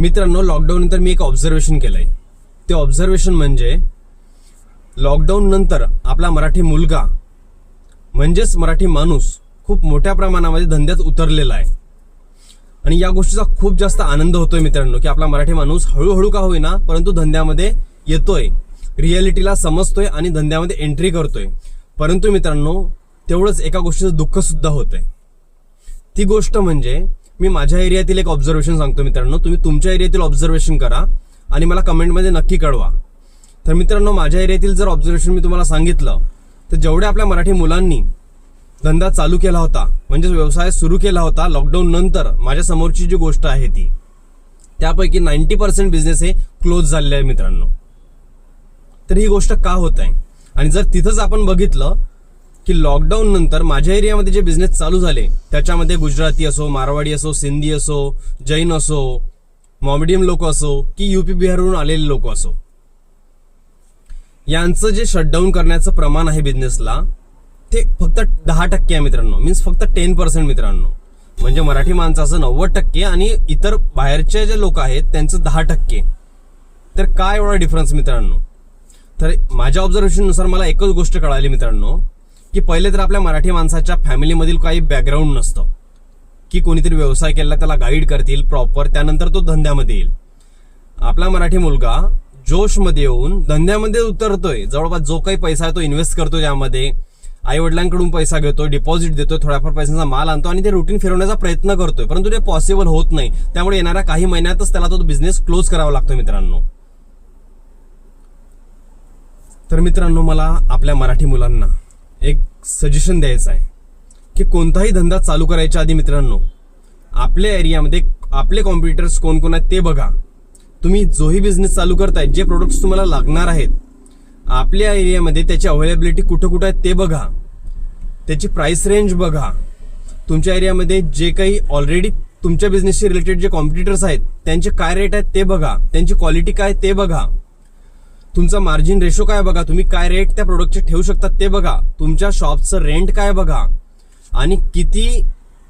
मित्रांनो लॉकडाऊन नंतर मी एक ऑब्झर्वेशन केलंय. ते ऑब्झर्वेशन म्हणजे लॉकडाऊन नंतर आपला मराठी मुलगा म्हणजेच मराठी माणूस खूप मोठ्या प्रमाणामध्ये धंद्यात उतरलेला आहे. आणि या गोष्टीचा खूप जास्त आनंद होतोय मित्रांनो की आपला मराठी माणूस हळूहळू का होईना परंतु धंद्यामध्ये येतोय. रियालिटीला समजतोय आणि धंद्यामध्ये एंट्री करतोय. परंतु मित्रांनो तेवढंच एका गोष्टीचं दुःख सुद्धा होतंय. ती गोष्ट म्हणजे मी माझ्या एरियातील एक ऑब्झर्वेशन सांगतो मित्रांनो. तुम्ही तुमच्या एरियातील ऑब्झर्वेशन करा आणि मला कमेंटमध्ये नक्की कळवा. तर मित्रांनो माझ्या एरियातील जर ऑब्झर्वेशन मी तुम्हाला सांगितलं तर जेवढ्या आपल्या मराठी मुलांनी धंदा चालू केला होता म्हणजेच व्यवसाय सुरू केला होता लॉकडाऊन नंतर माझ्या समोरची जी गोष्ट आहे ती त्यापैकी नाईन्टी पर्सेंट बिझनेस हे क्लोज झालेले आहे मित्रांनो. तर ही गोष्ट का होत आहे? आणि जर तिथंच आपण बघितलं की लॉकडाऊन नंतर माझ्या एरियामध्ये जे बिझनेस चालू झाले त्याच्यामध्ये गुजराती असो मारवाडी असो सिंधी असो जैन असो मॉमेडियम लोक असो की युपी बिहारवरून आलेले लोक असो. यांचं जे शटडाऊन करण्याचं प्रमाण आहे बिझनेसला ते फक्त दहा टक्के आहे मित्रांनो. मीन्स फक्त टेन पर्सेंट मित्रांनो. म्हणजे मराठी माणसाचं नव्वद टक्के आणि इतर बाहेरचे जे लोक आहेत त्यांचं दहा टक्के. तर काय एवढा डिफरन्स मित्रांनो? तर माझ्या ऑब्झर्वेशननुसार मला एकच गोष्ट कळाली मित्रांनो. की पहिले तर आपल्या मराठी माणसाच्या फॅमिलीमधील काही बॅकग्राऊंड नसतं. की कोणीतरी व्यवसाय केला त्याला गाईड करतील प्रॉपर त्यानंतर तो धंद्यामध्ये येईल. आपला मराठी मुलगा जोशमध्ये येऊन धंद्यामध्ये उतरतोय. जवळपास जो काही पैसा आहे तो इन्व्हेस्ट करतो त्यामध्ये आई वडिलांकडून पैसा घेतो डिपॉझिट देतोय थोड्याफार पैशांचा माल आणतो आणि ते रुटीन फिरवण्याचा प्रयत्न करतोय. परंतु ते पॉसिबल होत नाही. त्यामुळे येणाऱ्या काही महिन्यातच त्याला तो बिझनेस क्लोज करावा लागतो मित्रांनो. तर मित्रांनो मला आपल्या मराठी मुलांना एक सजेशन द्यायचं आहे. की कोणताही धंदा चालू करायच्या आधी मित्रांनो आपल्या एरियामध्ये आपले कॉम्प्युटर्स कोण कोण आहेत ते बघा. तुम्ही जोही बिझनेस चालू करताय जे प्रोडक्ट्स तुम्हाला लागणार आहेत आपल्या एरियामध्ये त्याची अवेलेबिलिटी कुठं कुठं आहेत ते बघा. त्याची प्राइस रेंज बघा. तुमच्या एरियामध्ये जे काही ऑलरेडी तुमच्या बिझनेसशी रिलेटेड जे कॉम्पिटिटर्स आहेत त्यांचे काय रेट आहेत ते बघा. त्यांची क्वालिटी काय ते बघा. तुमचा मार्जिन रेशो काय बघा? तुम्ही काय रेट त्या प्रोडक्टचे ठेवू शकतात ते बघा. तुमच्या शॉपचं रेंट काय बघा? आणि किती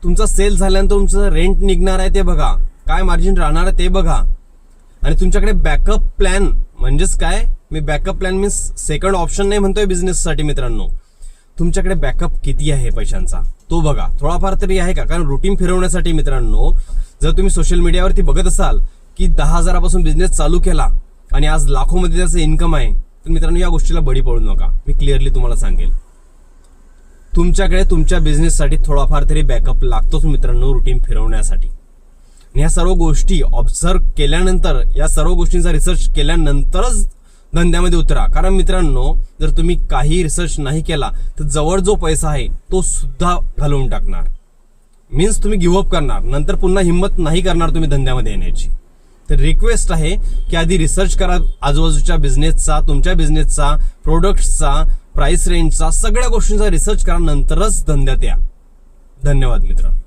तुमचा सेल झाल्यानंतर तुमचं रेंट निघणार आहे ते बघा. काय मार्जिन राहणार आहे ते बघा. आणि तुमच्याकडे बॅकअप प्लॅन म्हणजेच काय? मी backup plan means second option नाही म्हणतोय बिझनेससाठी मित्रांनो. तुमच्याकडे बॅकअप किती आहे पैशांचा? तो बघा. थोडाफार तरी आहे का? कारण रुटीन फिरवण्यासाठी मित्रांनो जर तुम्ही सोशल मीडियावरती बघत असाल की दहा हजारापासून बिझनेस चालू केला आणि आज लाखोमध्ये त्याचं इन्कम आहे तर मित्रांनो या गोष्टीला बळी पडू नका. मी क्लिअरली तुम्हाला सांगेल. तुमच्याकडे तुमच्या बिझनेससाठी थोडाफार तरी बॅकअप लागतोच मित्रांनो रुटीन फिरवण्यासाठी. आणि ह्या सर्व गोष्टी ऑब्झर्व केल्यानंतर या सर्व गोष्टींचा रिसर्च केल्यानंतरच धंद्यामध्ये उतरा. कारण मित्रांनो जर तुम्ही काही रिसर्च नाही केला तर जवळ जो पैसा आहे तो सुद्धा घालवून टाकणार. मीन्स तुम्ही गिव्हअप करणार. नंतर पुन्हा हिंमत नाही करणार तुम्ही धंद्यामध्ये येण्याची. तर रिक्वेस्ट आहे की आधी रिसर्च करा आजूबाजूच्या बिझनेसचा तुमच्या बिझनेसचा प्रोडक्ट्सचा प्राइस रेंजचा सगळ्या गोष्टींचा रिसर्च करा नंतरच धंद्यात या. धन्यवाद मित्रांनो.